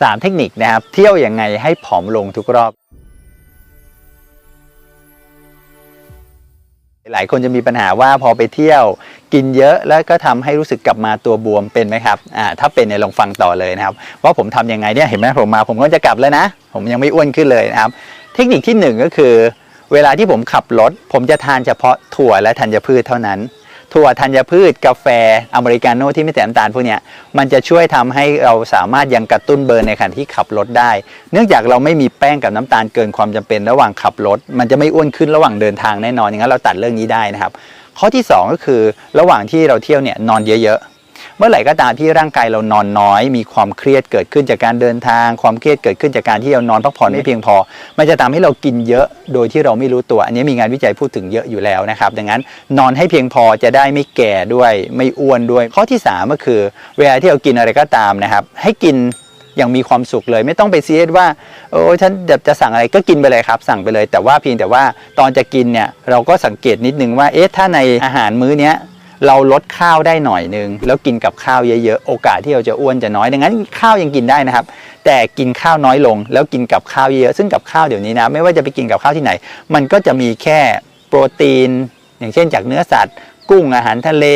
3 เทคนิคนะครับ เที่ยวยังไงให้ผอมลงทุกรอบ หลายคนจะมีปัญหาว่าพอไปเที่ยวกินเยอะแล้วก็ทำให้รู้สึกกลับมาตัวบวมเป็นไหมครับอ่าถ้าเป็นเนี่ยลองฟังต่อเลยนะครับ ว่าผมทำยังไงเนี่ยเห็นไหมผมมาผมก็จะกลับแล้วนะ ผมยังไม่อ้วนขึ้นเลยนะครับ เทคนิคที่หนึ่งก็คือ เวลาที่ผมขับรถ ผมจะทานเฉพาะถั่วและธัญพืชเท่านั้น ถั่วธัญพืชกาแฟอเมริกาโน่ที่ไม่ใส่น้ำตาลพวกนี้มันจะช่วยทำให้เราสามารถยังกระตุ้นเบิร์นในขณะที่ขับรถได้ เนื่องจากเราไม่มีแป้งกับน้ำตาลเกินความจำเป็นระหว่างขับรถ มันจะไม่อ้วนขึ้นระหว่างเดินทางแน่นอนอย่างนั้นเราตัดเรื่องนี้ได้นะครับ ข้อที่ 2 ก็คือระหว่างที่เราเที่ยวเนี่ยนอนเยอะๆ เมื่อไหร่ก็ตามที่ร่างกายเรานอนน้อย มีความเครียดเกิดขึ้นจากการเดินทาง ความเครียดเกิดขึ้นจากการที่เรานอนพักผ่อนไม่เพียงพอ มันจะทำให้เรากินเยอะโดยที่เราไม่รู้ตัว อันนี้มีงานวิจัยพูดถึงเยอะอยู่แล้วนะครับ ดังนั้นนอนให้เพียงพอจะได้ไม่แก่ด้วยไม่อ้วนด้วย ข้อที่ 3 ก็คือ เวลาที่เรากินอะไรก็ตามนะครับ ให้กินอย่างมีความสุขเลยไม่ต้องไปซีเรียสว่าโอ้ฉันจะสั่งอะไรก็กินไปเลยครับ สั่งไปเลย แต่ว่าเพียงแต่ว่าตอนจะกินเนี่ยเราก็สังเกตนิดนึงว่าเอ๊ะถ้าในอาหารมื้อเนี้ย เราลดข้าวได้หน่อยนึง แล้วกินกับข้าวเยอะๆ โอกาสที่เราจะอ้วนจะน้อย ดังนั้นข้าวยังกินได้นะครับ แต่กินข้าวน้อยลง แล้วกินกับข้าวเยอะซึ่งกับข้าวเดี๋ยวนี้นะ ไม่ว่าจะไปกินกับข้าวที่ไหน มันก็จะมีแค่โปรตีน อย่างเช่นจากเนื้อสัตว์ กุ้งอาหารทะเล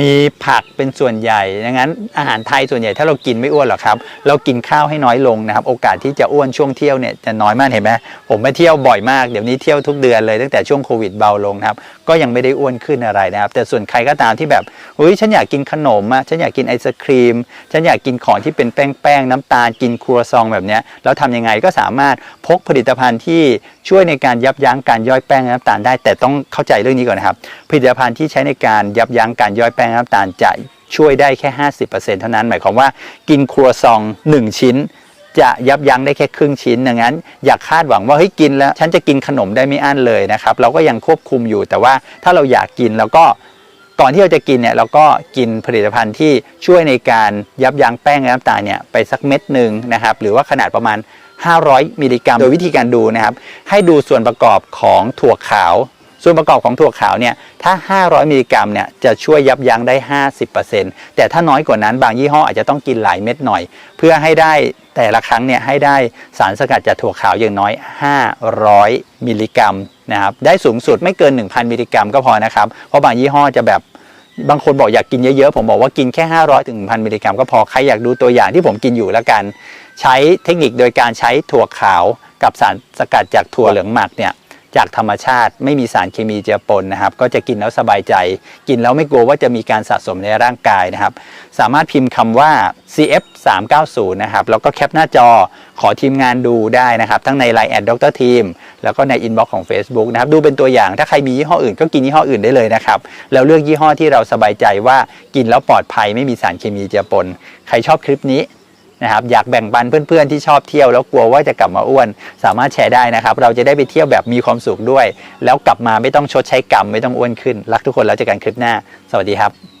มีผักเป็นส่วนใหญ่ดังนั้นอาหารไทยส่วนใหญ่ถ้าเรากินไม่อ้วนหรอกครับ เรากินข้าวให้น้อยลงนะครับ โอกาสที่จะอ้วนช่วงเที่ยวเนี่ยจะน้อยมากเห็นไหมผมไปเที่ยวบ่อยมากเดี๋ยวนี้เที่ยวทุกเดือนเลยตั้งแต่ช่วงโควิดเบาลงนะครับก็ยังไม่ได้อ้วนขึ้นอะไรนะครับ แต่ส่วนใครก็ตามที่แบบเฮ้ยฉันอยากกินขนมอะฉันอยากกินไอศครีม ฉันอยากกินของที่เป็นแป้งแป้งๆน้ำตาลกินครัวซองแบบเนี้ยแล้วทำยังไงก็สามารถพกผลิตภัณฑ์ที่ช่วยในการยับยั้งการย่อยแป้งน้ำตาลได้ แต่ต้องเข้าใจเรื่องนี้ก่อนนะครับ ผลิตภัณฑ์ที่ใช้ในการยับยั้งการย่อยแป้งน้ำตาลจะช่วยได้แค่ 50%เท่านั้น หมายความว่ากินครัวซอง 1 ชิ้น จะยับยั้งได้แค่ครึ่งชิ้นดังนั้น อย่าคาดหวังว่าเฮ้ยกินแล้ว ฉันจะกินขนมได้ไม่อั้นเลยนะครับ เราก็ยังควบคุมอยู่แต่ว่าถ้าเราอยากกินเราก็ก่อนที่เราจะกินเนี่ยเราก็กินผลิตภัณฑ์ที่ช่วยในการยับยั้งแป้งและน้ำตาลเนี่ยไปสักเม็ดหนึ่งนะครับ หรือว่าขนาดประมาณ 500 มิลลิกรัม โดยวิธีการดูนะครับ ให้ดูส่วนประกอบของถั่วขาว ส่วนประกอบของถั่วขาวเนี่ยถ้า 500 มิลลิกรัมเนี่ยจะช่วยยับยั้งได้ 50%แต่ถ้าน้อยกว่านั้นบางยี่ห้ออาจจะต้องกินหลายเม็ดหน่อย เพื่อให้ได้แต่ละครั้งเนี่ยให้ได้สารสกัดจากถั่วขาวอย่างน้อย 500 มิลลิกรัมนะครับได้สูงสุดไม่เกิน 1,000 มิลลิกรัมก็พอนะครับ เพราะบางยี่ห้อจะแบบบางคนบอกอยากกินเยอะๆ ผมบอกว่ากินแค่ 500ถึง1,000 มิลลิกรัมก็พอ ใครอยากดูตัวอย่างที่ผมกินอยู่แล้วกัน ใช้เทคนิคโดยการใช้ถั่วขาวกับสารสกัดจากถั่วเหลืองหมักเนี่ย จากธรรมชาติ ไม่มีสารเคมีเจือปนนะครับ ก็จะกินแล้วสบายใจ กินแล้วไม่กลัวว่าจะมีการสะสมในร่างกายนะครับ สามารถพิมพ์คำว่า CF 3 9 0นะครับแล้วก็แคปหน้าจอขอทีมงานดูได้นะครับ ทั้งใน Line แอดดรทีมแล้วก็ในอินบ็อกซ์ของ Facebook นะครับ ดูเป็นตัวอย่างถ้าใครมียี่ห้ออื่นก็กินยี่ห้ออื่นได้เลยนะครับ แล้วเลือกยี่ห้อที่เราสบายใจว่ากินแล้วปลอดภัยไม่มีสารเคมีเจือปน ใครชอบคลิปนี้ นะครับอยากแบ่งปันเพื่อนๆที่ชอบเที่ยวแล้วกลัวว่าจะกลับมาอ้วน สามารถแชร์ได้นะครับ เราจะได้ไปเที่ยวแบบมีความสุขด้วย แล้วกลับมาไม่ต้องชดใช้กรรมไม่ต้องอ้วนขึ้น รักทุกคนแล้วเจอกันคลิปหน้า สวัสดีครับ